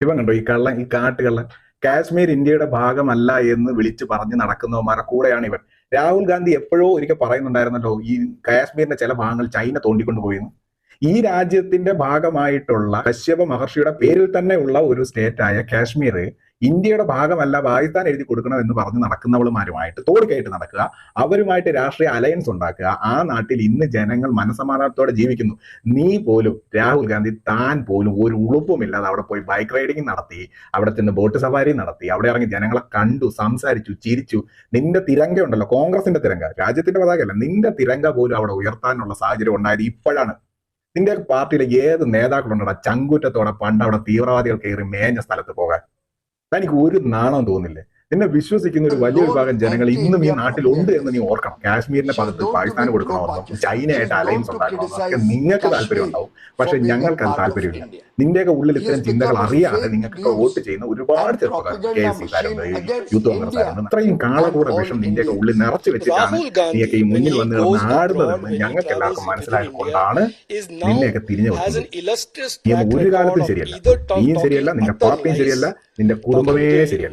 ഇവൻ കണ്ടോ ഈ കള്ളൻ ഈ കാട്ടുകള്ളൻ കാശ്മീർ ഇന്ത്യയുടെ ഭാഗമല്ല എന്ന് വിളിച്ചു പറഞ്ഞ് നടക്കുന്നവന്മാരെ കൂടെയാണ് ഇവൻ. രാഹുൽ ഗാന്ധി എപ്പോഴോ ഒരിക്കൽ പറയുന്നുണ്ടായിരുന്നല്ലോ ഈ കാശ്മീരിന്റെ ചില ഭാഗങ്ങൾ ചൈന തോണ്ടിക്കൊണ്ട് പോയിരുന്നു ഈ രാജ്യത്തിന്റെ ഭാഗമായിട്ടുള്ള കശ്യപ മഹർഷിയുടെ പേരിൽ ഉള്ള ഒരു സ്റ്റേറ്റായ കാശ്മീർ ഇന്ത്യയുടെ ഭാഗമല്ല പാകിസ്ഥാൻ എഴുതി കൊടുക്കണം എന്ന് പറഞ്ഞ് നടക്കുന്നവളുമാരുമായിട്ട് തോടിക്കായിട്ട് നടക്കുക അവരുമായിട്ട് രാഷ്ട്രീയ അലയൻസ് ഉണ്ടാക്കുക ആ നാട്ടിൽ ഇന്ന് ജനങ്ങൾ മനസമാധാനത്തോടെ ജീവിക്കുന്നു. നീ പോലും രാഹുൽ ഗാന്ധി താൻ പോലും ഒരു ഉളുപ്പുമില്ലാതെ അവിടെ പോയി ബൈക്ക് റൈഡിങ് നടത്തി അവിടെ ചെന്ന് ബോട്ട് സവാരി നടത്തി അവിടെ ഇറങ്ങി ജനങ്ങളെ കണ്ടു സംസാരിച്ചു ചിരിച്ചു. നിന്റെ തിരങ്ക ഉണ്ടല്ലോ കോൺഗ്രസിന്റെ തിരങ്ക രാജ്യത്തിന്റെ പതാകയല്ല നിന്റെ തിരങ്ക പോലും അവിടെ ഉയർത്താനുള്ള സാഹചര്യം ഉണ്ടായത് ഇപ്പോഴാണ്. നിന്റെ പാർട്ടിയിലെ ഏത് നേതാക്കളുണ്ടോ ചങ്കൂറ്റത്തോടെ പണ്ട് അവിടെ തീവ്രവാദികൾ കയറി മേഞ്ഞ സ്ഥലത്ത് പോകാൻ? തനിക്ക് ഒരു നാണം തോന്നില്ലേ? നിന്നെ വിശ്വസിക്കുന്ന ഒരു വലിയ വിഭാഗം ജനങ്ങൾ ഇന്നും ഈ നാട്ടിൽ ഉണ്ട് എന്ന് നീ ഓർക്കണം. കാശ്മീരിന്റെ പദത്തിൽ പാകിസ്ഥാന് കൊടുക്കണമെന്നും ചൈനയായിട്ട് അലയൻസ് ഉണ്ടാക്കണമെന്നൊക്കെ നിങ്ങൾക്ക് താല്പര്യം ഉണ്ടാവും പക്ഷെ ഞങ്ങൾക്ക് അത് താല്പര്യമില്ല. നിന്റെയൊക്കെ ഉള്ളിൽ ഇത്തരം ചിന്തകൾ അറിയാതെ നിങ്ങൾക്കൊക്കെ വോട്ട് ചെയ്യുന്ന ഒരുപാട് ചെറുപ്പക്കാർ കെ എസ് സിക്കാരുണ്ട് യൂത്ത് കോൺഗ്രസ്സുകാരുണ്ട് അത്രയും കാളകൂട വിഷം നിന്റെയൊക്കെ ഉള്ളിൽ നിറച്ചു വെച്ചിട്ടാണ് നീയൊക്കെ ഈ മുന്നിൽ വന്ന് നാടുന്നതെന്ന് ഞങ്ങൾക്ക് എല്ലാവർക്കും മനസ്സിലായത് കൊണ്ടാണ് നിന്നെയൊക്കെ തിരിഞ്ഞു വെക്കുന്നത്. ഒരു കാലത്തും ശരിയല്ല. നീയും ശരിയല്ല നിന്റെ പാർട്ടിയും ശരിയല്ല നിന്റെ കുടുംബമേ ശരിയല്ല.